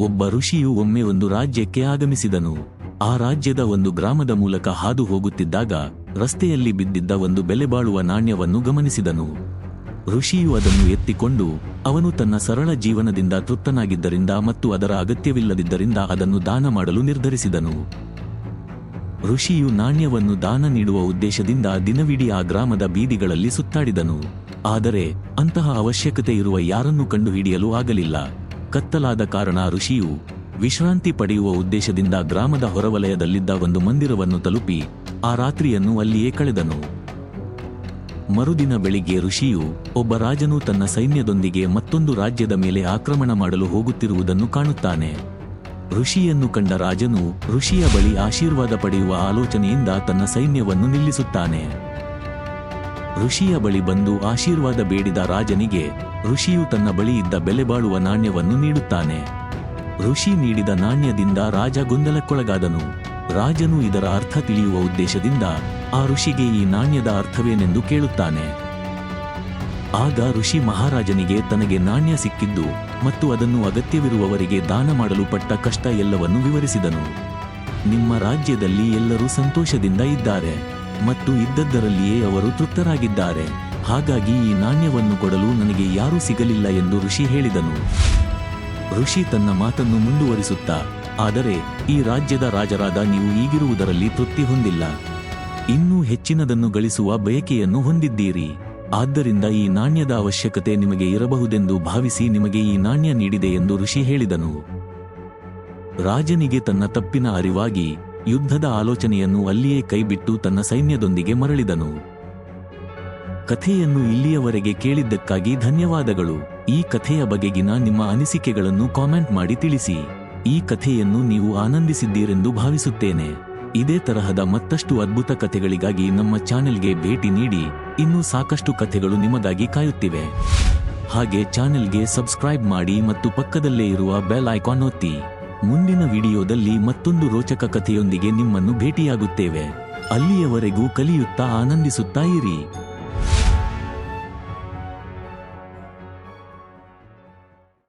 ಒಬ್ಬ ಋಷಿಯು ಒಮ್ಮೆ ಒಂದು ರಾಜ್ಯಕ್ಕೆ ಆಗಮಿಸಿದನು. ಆ ರಾಜ್ಯದ ಒಂದು ಗ್ರಾಮದ ಮೂಲಕ ಹಾದು ಹೋಗುತ್ತಿದ್ದಾಗ ರಸ್ತೆಯಲ್ಲಿ ಬಿದ್ದಿದ್ದ ಒಂದು ಬೆಲೆಬಾಳುವ ನಾಣ್ಯವನ್ನು ಗಮನಿಸಿದನು. ಋಷಿಯು ಅದನ್ನು ಎತ್ತಿಕೊಂಡು, ಅವನು ತನ್ನ ಸರಳ ಜೀವನದಿಂದ ತೃಪ್ತನಾಗಿದ್ದರಿಂದ ಮತ್ತು ಅದರ ಅಗತ್ಯವಿಲ್ಲದಿದ್ದರಿಂದ ಅದನ್ನು ದಾನ ಮಾಡಲು ನಿರ್ಧರಿಸಿದನು. ಋಷಿಯು ನಾಣ್ಯವನ್ನು ದಾನ ನೀಡುವ ಉದ್ದೇಶದಿಂದ ದಿನವಿಡೀ ಆ ಗ್ರಾಮದ ಬೀದಿಗಳಲ್ಲಿ ಸುತ್ತಾಡಿದನು. ಆದರೆ, ಅಂತಹ ಅವಶ್ಯಕತೆ ಇರುವ ಯಾರನ್ನೂ ಕಂಡುಹಿಡಿಯಲು ಆಗಲಿಲ್ಲ. ಕತ್ತಲಾದ ಕಾರಣ ಋಷಿಯು ವಿಶ್ರಾಂತಿ ಪಡೆಯುವ ಉದ್ದೇಶದಿಂದ ಗ್ರಾಮದ ಹೊರವಲಯದಲ್ಲಿದ್ದ ಒಂದು ಮಂದಿರವನ್ನು ತಲುಪಿ ಆ ರಾತ್ರಿಯನ್ನು ಅಲ್ಲಿಯೇ ಕಳೆದನು. ಮರುದಿನ ಬೆಳಿಗ್ಗೆ ಋಷಿಯು ಒಬ್ಬ ರಾಜನು ತನ್ನ ಸೈನ್ಯದೊಂದಿಗೆ ಮತ್ತೊಂದು ರಾಜ್ಯದ ಮೇಲೆ ಆಕ್ರಮಣ ಮಾಡಲು ಹೋಗುತ್ತಿರುವುದನ್ನು ಕಾಣುತ್ತಾನೆ. ಋಷಿಯನ್ನು ಕಂಡ ರಾಜನು ಋಷಿಯ ಬಳಿ ಆಶೀರ್ವಾದ ಪಡೆಯುವ ಆಲೋಚನೆಯಿಂದ ತನ್ನ ಸೈನ್ಯವನ್ನು ನಿಲ್ಲಿಸುತ್ತಾನೆ. ಋಷಿಯ ಬಳಿ ಬಂದು ಆಶೀರ್ವಾದ ಬೇಡಿದ ರಾಜನಿಗೆ ಋಷಿಯು ತನ್ನ ಬಳಿ ಇದ್ದ ಬೆಲೆಬಾಳುವ ನಾಣ್ಯವನ್ನು ನೀಡುತ್ತಾನೆ. ಋಷಿ ನೀಡಿದ ನಾಣ್ಯದಿಂದ ರಾಜ ಗೊಂದಲಕ್ಕೊಳಗಾದನು. ರಾಜನು ಇದರ ಅರ್ಥ ತಿಳಿಯುವ ಉದ್ದೇಶದಿಂದ ಆ ಋಷಿಗೆ ಈ ನಾಣ್ಯದ ಅರ್ಥವೇನೆಂದು ಕೇಳುತ್ತಾನೆ. ಆಗ ಋಷಿ ಮಹಾರಾಜನಿಗೆ ತನಗೆ ನಾಣ್ಯ ಸಿಕ್ಕಿದ್ದು ಮತ್ತು ಅದನ್ನು ಅಗತ್ಯವಿರುವವರಿಗೆ ದಾನ ಮಾಡಲು ಪಟ್ಟ ಕಷ್ಟ ಎಲ್ಲವನ್ನು ವಿವರಿಸಿದನು. ನಿಮ್ಮ ರಾಜ್ಯದಲ್ಲಿ ಎಲ್ಲರೂ ಸಂತೋಷದಿಂದ ಇದ್ದಾರೆ. ಮತ್ತು ಇದ್ದದ್ದರಲ್ಲಿಯೇ ಅವರು ತೃಪ್ತರಾಗಿದ್ದಾರೆ. ಹಾಗಾಗಿ ಈ ನಾಣ್ಯವನ್ನು ಕೊಡಲು ನನಗೆ ಯಾರೂ ಸಿಗಲಿಲ್ಲ ಎಂದು ಋಷಿ ಹೇಳಿದನು. ಋಷಿ ತನ್ನ ಮಾತನ್ನು ಮುಂದುವರಿಸುತ್ತಾ, ಆದರೆ ಈ ರಾಜ್ಯದ ರಾಜರಾದ ನೀವು ಈಗಿರುವುದರಲ್ಲಿ ತೃಪ್ತಿ ಹೊಂದಿಲ್ಲ. ಇನ್ನೂ ಹೆಚ್ಚಿನದನ್ನು ಗಳಿಸುವ ಬಯಕೆಯನ್ನು ಹೊಂದಿದ್ದೀರಿ. ಆದ್ದರಿಂದ ಈ ನಾಣ್ಯದ ಅವಶ್ಯಕತೆ ನಿಮಗೆ ಇರಬಹುದೆಂದು ಭಾವಿಸಿ ನಿಮಗೆ ಈ ನಾಣ್ಯ ನೀಡಿದೆ ಎಂದು ಋಷಿ ಹೇಳಿದನು. ರಾಜನಿಗೆ ತನ್ನ ತಪ್ಪಿನ ಅರಿವಾಗಿ ಯುದ್ಧದ ಆಲೋಚನೆಯನ್ನು ಅಲ್ಲಿಯೇ ಕೈಬಿಟ್ಟು ತನ್ನ ಸೈನ್ಯದೊಂದಿಗೆ ಮರಳಿದನು. ಕಥೆಯನ್ನು ಇಲ್ಲಿಯವರೆಗೆ ಕೇಳಿದ್ದಕ್ಕಾಗಿ ಧನ್ಯವಾದಗಳು. ಈ ಕಥೆಯ ಬಗೆಗಿನ ನಿಮ್ಮ ಅನಿಸಿಕೆಗಳನ್ನು ಕಾಮೆಂಟ್ ಮಾಡಿ ತಿಳಿಸಿ. ಈ ಕಥೆಯನ್ನು ನೀವು ಆನಂದಿಸಿದ್ದೀರೆಂದು ಭಾವಿಸುತ್ತೇನೆ. ಇದೇ ತರಹದ ಮತ್ತಷ್ಟು ಅದ್ಭುತ ಕಥೆಗಳಿಗಾಗಿ ನಮ್ಮ ಚಾನೆಲ್ಗೆ ಭೇಟಿ ನೀಡಿ. ಇನ್ನೂ ಸಾಕಷ್ಟು ಕಥೆಗಳು ನಿಮಗಾಗಿ ಕಾಯುತ್ತಿವೆ. ಹಾಗೆ ಚಾನೆಲ್ಗೆ ಸಬ್ಸ್ಕ್ರೈಬ್ ಮಾಡಿ ಮತ್ತು ಪಕ್ಕದಲ್ಲೇ ಇರುವ ಬೆಲ್ ಐಕಾನ್ ಒತ್ತಿ. ಮುಂದಿನ ವಿಡಿಯೋದಲ್ಲಿ ಮತ್ತೊಂದು ರೋಚಕ ಕಥೆಯೊಂದಿಗೆ ನಿಮ್ಮನ್ನು ಭೇಟಿಯಾಗುತ್ತೇವೆ. ಅಲ್ಲಿಯವರೆಗೂ ಕಲಿಯುತ್ತಾ ಆನಂದಿಸುತ್ತಾ ಇರಿ.